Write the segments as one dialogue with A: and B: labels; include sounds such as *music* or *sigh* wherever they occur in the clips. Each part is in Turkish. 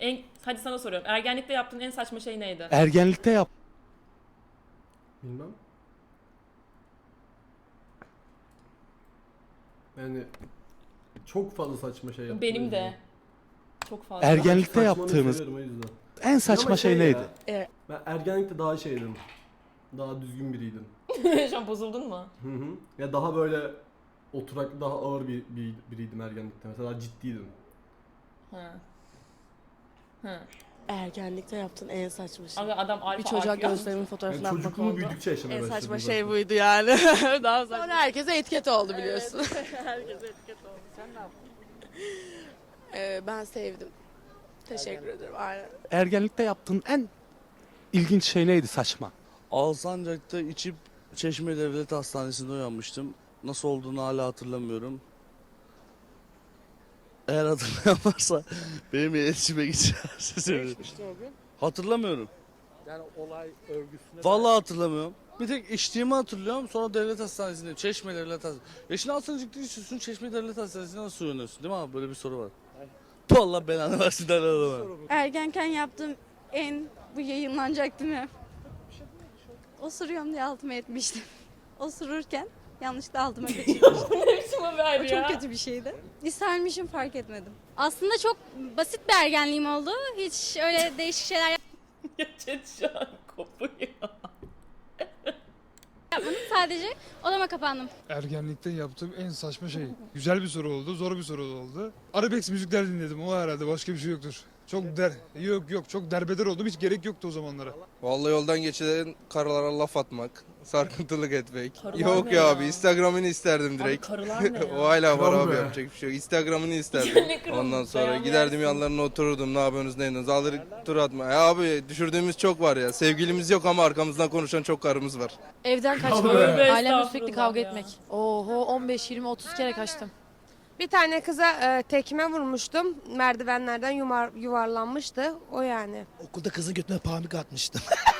A: En, hadi sana soruyorum. Ergenlikte yaptığın en saçma şey neydi?
B: Ergenlikte yap.
C: Bilmem. Yani çok fazla saçma şey yaptım.
A: Benim de. Çok fazla.
B: Ergenlikte
C: Saçmalığı
B: yaptığınız
C: seviyorum o yüzden.
B: en saçma
C: Ama
B: şey
C: ya,
B: neydi?
D: Evet.
C: Ben ergenlikte daha şeydim. Daha düzgün biriydim. *laughs*
A: Şu an bozuldun mu?
C: Hı hı. Ya daha böyle oturaklı daha ağır bir, bir biriydim ergenlikte. Mesela daha ciddiydim.
A: Ha. Ha.
D: Ergenlikte yaptığın en saçma şey.
A: Abi adam alfa
D: bir çocuğa
A: alfa yapmış.
D: gözlerimin
C: Yani
D: fotoğrafını atmak oldu.
C: büyüdükçe yaşamaya
D: En
C: başladım.
D: saçma şey buydu yani. *laughs* Daha saçma. Sonra herkese etiket oldu biliyorsun. *laughs* herkese etiket oldu. Sen ne yaptın? Ee, ben sevdim. Teşekkür ederim. Aynen.
B: Ergenlikte yaptığın en ilginç şey neydi saçma?
E: Alsancak'ta içip Çeşme Devlet Hastanesi'nde uyanmıştım. Nasıl olduğunu hala hatırlamıyorum. Eğer hatırlayan varsa benimle iletişime geçer. Hatırlamıyorum.
B: Yani olay örgüsüne
E: Vallahi hatırlamıyorum. Bir tek içtiğimi hatırlıyorum. Sonra devlet hastanesinde, Çeşme Devlet Hastanesi. Yaşın Alsancak'ta içiyorsun, Çeşme Devlet Hastanesi'ne nasıl uyanıyorsun değil mi abi? Böyle bir soru var. Vallahi versin derler adama.
F: Ergenken yaptığım en bu yayınlanacak değil mi? Osuruyorum diye altıma etmiştim. *laughs* Osururken yanlışlıkla altıma kaçırmıştım. O
A: ya?
F: çok kötü bir şeydi. İstermişim fark etmedim.
G: Aslında çok basit bir ergenliğim oldu. Hiç öyle değişik şeyler *laughs*
A: Ya chat şu an kopuyor.
G: yapmadım. Sadece odama kapandım.
H: Ergenlikte yaptığım en saçma şey. Güzel bir soru oldu, zor bir soru oldu. Arabesk müzikler dinledim. O herhalde başka bir şey yoktur. Çok der yok yok çok derbeder oldum. Hiç gerek yoktu o zamanlara.
I: Vallahi yoldan geçilen karılara laf atmak, sarkıntılık etmek.
A: Karılar
I: yok
A: ne
I: ya
A: ya?
I: abi Instagram'ını isterdim
A: Abi
I: direkt.
A: karılar ne *laughs*
I: o
A: ya?
I: hala var
C: Kral
I: abi
C: be.
I: yapacak bir şey yok. Instagram'ını *laughs* isterdim.
A: Ne?
I: Ondan sonra giderdim yanlarına otururdum. Ne yapıyorsunuz ne ediyorsunuz? Alır tur atma. Ya abi düşürdüğümüz çok var ya. Sevgilimiz yok ama arkamızdan konuşan çok karımız var.
J: Evden
C: Tövbe
J: kaçmak, ailemle
A: estağfurullah
J: sürekli kavga
A: ya.
J: etmek. Oho 15, 20, 30 kere kaçtım.
K: Bir tane kıza e, tekme vurmuştum. Merdivenlerden yumar, yuvarlanmıştı. O yani.
L: Okulda kızın götüne pamuk atmıştım. *laughs*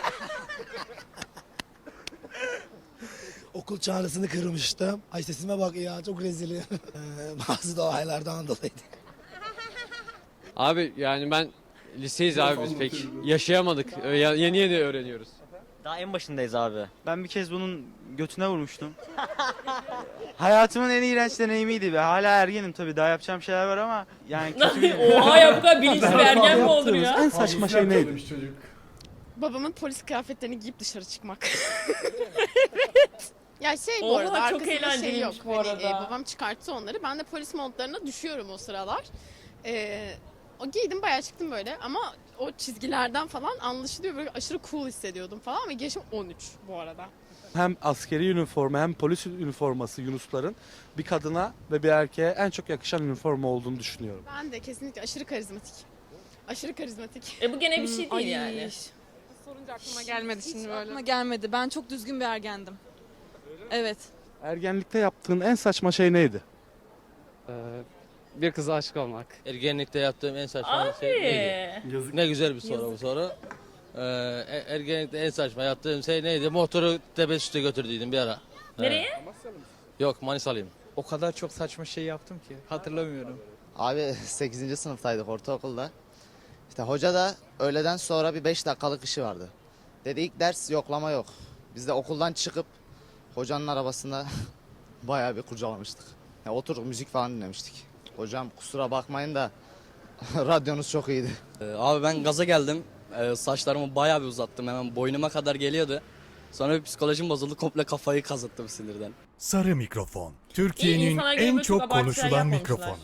L: Okul çağrısını kırmıştım. Ay sesime bak ya çok rezilim. *laughs* Ee, Bazı da olaylardan dolayı.
M: Abi yani ben liseyiz abi biz pek yaşayamadık. Ö- ya- Yeni yeni öğreniyoruz.
N: Daha en başındayız abi. Ben bir kez bunun götüne vurmuştum. *laughs* Hayatımın en iğrenç deneyimiydi ve hala ergenim tabii daha yapacağım şeyler var ama yani *laughs* kötü bir...
A: Oha ya bu kadar bilinçli bir ergen mi olur ya?
B: en saçma şey neydi?
C: çocuk.
D: Babamın polis kıyafetlerini giyip dışarı çıkmak. Ya şey bu
A: Oha,
D: arada
A: çok
D: arkasında şey
A: eğlenceliymiş
D: yok.
A: bu
D: Hani,
A: arada.
D: e, babam çıkarttı onları. Ben de polis montlarına düşüyorum o sıralar. E, o giydim bayağı çıktım böyle ama o çizgilerden falan anlaşılıyor böyle aşırı cool hissediyordum falan ve yaşım 13 bu arada.
B: Hem askeri üniforma hem polis üniforması Yunusların bir kadına ve bir erkeğe en çok yakışan üniforma olduğunu düşünüyorum.
D: Ben de kesinlikle aşırı karizmatik. Aşırı karizmatik.
A: E bu gene bir şey değil
J: Ay.
A: yani.
D: Sorunca aklıma gelmedi şimdi böyle.
J: Aklıma gelmedi. Ben çok düzgün bir ergendim. Evet.
B: Ergenlikte yaptığın en saçma şey neydi?
M: Ee, bir kıza aşık olmak.
N: Ergenlikte yaptığım en saçma
A: Abi.
C: Yazık.
N: Ne güzel bir soru bu soru. Ee, e- ergenlikte en saçma yaptığım şey neydi? Motoru tepesüste götürdüydüm bir ara.
A: Nereye?
N: Yok Manisalıyım.
M: O kadar çok saçma şey yaptım ki hatırlamıyorum.
N: Abi 8. sınıftaydık ortaokulda. İşte hoca da öğleden sonra bir 5 dakikalık işi vardı. Dedi ilk ders yoklama yok. Biz de okuldan çıkıp hocanın arabasında *laughs* bayağı bir kurcalamıştık. Ya oturduk müzik falan dinlemiştik. Hocam kusura bakmayın da *laughs* radyonuz çok iyiydi.
E: Abi ben gaza geldim. Ee, saçlarımı bayağı bir uzattım. Hemen boynuma kadar geliyordu. Sonra bir psikolojim bozuldu. Komple kafayı kazıttım sinirden.
L: Sarı mikrofon.
A: Gelip böyle çok şeyler yapmamışlar.